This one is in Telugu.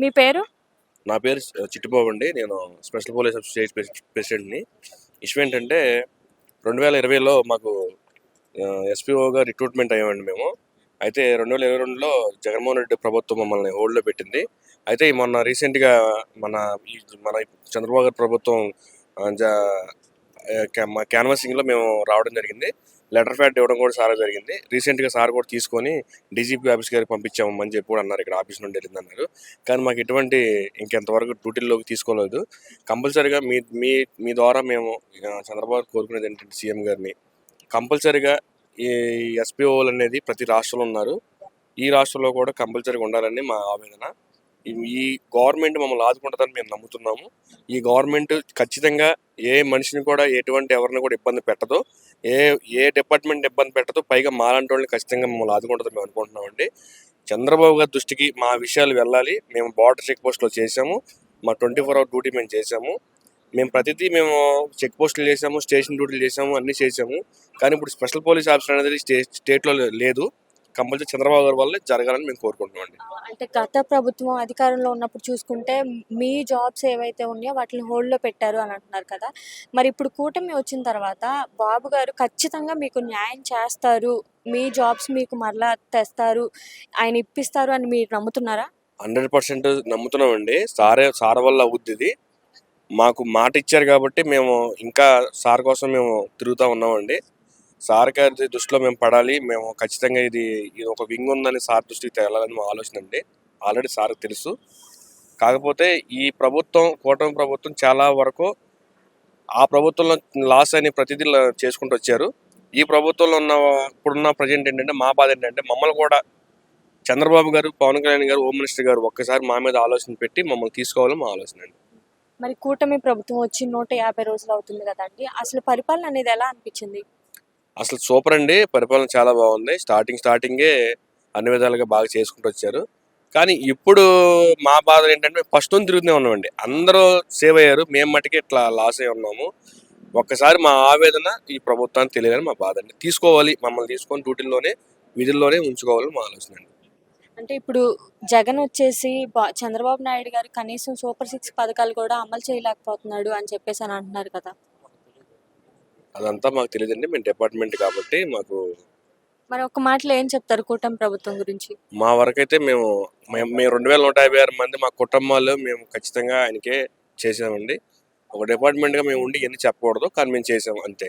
మీ పేరు? నా పేరు చిట్టుబాబు అండి. నేను స్పెషల్ పోలీస్ స్టేట్ ప్రెసిడెంట్ని. ఇష్యూ ఏంటంటే రెండు వేల ఇరవైలో మాకు ఎస్పీఓగా రిక్రూట్మెంట్ అయ్యామండి మేము. అయితే రెండు వేల ఇరవై రెండులో జగన్మోహన్ రెడ్డి ప్రభుత్వం మమ్మల్ని హోల్డ్లో పెట్టింది. అయితే మొన్న రీసెంట్గా మన ఈ మన చంద్రబాబు గారి ప్రభుత్వం క్యాన్వాసింగ్లో మేము రావడం జరిగింది. లెటర్ ఫ్యాట్ ఇవ్వడం కూడా సార్ జరిగింది. రీసెంట్గా సార్ కూడా తీసుకొని డీజీపీ ఆఫీస్ గారికి పంపించాము చెప్పి కూడా అన్నారు. ఇక్కడ ఆఫీస్ నుండి వెళ్ళింది అన్నారు. కానీ మాకు ఎటువంటి ఇంకెంతవరకు డ్యూటీల్లోకి తీసుకోలేదు. కంపల్సరీగా మీ మీ మీ ద్వారా మేము చంద్రబాబు కోరుకునేది ఏంటంటే సీఎం గారిని. కంపల్సరీగా ఈ ఎస్పీఓలు అనేది ప్రతి రాష్ట్రంలో ఉన్నారు. ఈ రాష్ట్రంలో కూడా కంపల్సరీగా ఉండాలని మా ఆవేదన. ఈ- గవర్నమెంట్ మమ్మల్ని ఆదుకుంటుందని మేము నమ్ముతున్నాము. ఈ గవర్నమెంట్ ఖచ్చితంగా ఏ మనిషిని కూడా ఎటువంటి ఎవరిని కూడా ఇబ్బంది పెట్టదు. ఏ ఏ డిపార్ట్మెంట్ ఇబ్బంది పెట్టదు పైగా మాలాంటి వాళ్ళని ఖచ్చితంగా మమ్మల్ని ఆదుకుంటుందని మేము అనుకుంటున్నామండి. చంద్రబాబు గారి దృష్టికి మా విషయాలు వెళ్ళాలి. మేము బార్డర్ చెక్ పోస్ట్లో చేసాము మా ట్వంటీ ఫోర్ అవర్ డ్యూటీ మేము చేసాము మేము ప్రతిదీ మేము చెక్ పోస్టులు చేసాము స్టేషన్ డ్యూటీలు చేసాము అన్నీ చేసాము కానీ ఇప్పుడు స్పెషల్ పోలీస్ ఆఫీసర్ అనేది స్టే స్టేట్లో లేదు. కంపల్సరీ చంద్రబాబు గారి వల్లే జరగాలని మేము కోరుకుంటున్నామండి. అంటే గత ప్రభుత్వం అధికారంలో ఉన్నప్పుడు చూసుకుంటే మీ జాబ్స్ ఏవైతే ఉన్నాయో వాటిని హోల్డ్లో పెట్టారు అని అంటున్నారు కదా. మరి ఇప్పుడు కూటమి వచ్చిన తర్వాత బాబు గారు ఖచ్చితంగా మీకు న్యాయం చేస్తారు. మీ జాబ్స్ మీకు మరలా తెస్తారు. ఆయన ఇప్పిస్తారు అని మీరు నమ్ముతున్నారా? హండ్రెడ్ పర్సెంట్ నమ్ముతున్నామండి. సారే సార్ వల్ల అవుద్ది ఇది మాకు మాట ఇచ్చారు కాబట్టి మేము ఇంకా సార్ కోసం మేము తిరుగుతూ ఉన్నామండి. సార్ గారి దృష్టిలో మేము పడాలి. మేము ఖచ్చితంగా ఇది ఇది ఒక వింగ్ ఉందని సార్ దృష్టికి తేలాలని మా ఆలోచన అండి. ఆల్రెడీ సార్కి తెలుసు. కాకపోతే ఈ ప్రభుత్వం కూటమి ప్రభుత్వం చాలా వరకు ఆ ప్రభుత్వంలో లాస్ అని ప్రతిదీ లా- చేసుకుంటూ వచ్చారు. ఈ ప్రభుత్వంలో ఉన్న ఇప్పుడున్న ప్రజెంట్ ఏంటంటే మా బాధ ఏంటంటే మమ్మల్ని కూడా చంద్రబాబు గారు పవన్ కళ్యాణ్ గారు హోమ్ మినిస్టర్ గారు ఒక్కసారి మా మీద ఆలోచన పెట్టి మమ్మల్ని తీసుకోవాలని మా ఆలోచన అండి. మరి కూటమి ప్రభుత్వం వచ్చి నూట యాభై రోజులు అవుతుంది కదండి. అసలు పరిపాలన అనేది ఎలా అనిపించింది? అసలు సూపర్ అండి. పరిపాలన చాలా బాగుంది. స్టార్టింగ్ స్టార్టింగే అన్ని విధాలుగా బాగా చేసుకుంటూ వచ్చారు. కానీ ఇప్పుడు మా బాధ ఏంటంటే ఫస్ట్ నుంచి తిరుగుతూనే ఉన్నామండి. అందరూ సేవ్ అయ్యారు. మేము మటుకే ఇట్లా లాస్ అయి ఉన్నాము. ఒక్కసారి మా ఆవేదన ఈ ప్రభుత్వానికి తెలియదని మా బాధ అండి. తీసుకోవాలి. మమ్మల్ని తీసుకొని డ్యూటీల్లోనే విధుల్లోనే ఉంచుకోవాలని మా ఆలోచన అండి. అంటే ఇప్పుడు జగన్ వచ్చేసి చంద్రబాబు నాయుడు గారు కనీసం సూపర్ సిక్స్ పథకాలు కూడా అమలు చేయలేకపోతున్నాడు అని చెప్పేసి అని అంటున్నారు కదా. అదంతా మాకు తెలియదండి మేము డిపార్ట్మెంట్ కాబట్టి మాకు మరి ఒక మాటలో ఏం చెప్తారు కూటమి ప్రభుత్వం గురించి? మా వరకైతే మేము మేము మేము రెండు వేల నూట యాభై ఆరు మంది మా కుటుంబాలు మేము ఖచ్చితంగా ఆయనకే చేసామండి. ఒక డిపార్ట్మెంట్గా మేము ఉండి ఎన్ని చెప్పకూడదు కానీ మేము చేసాము అంతే.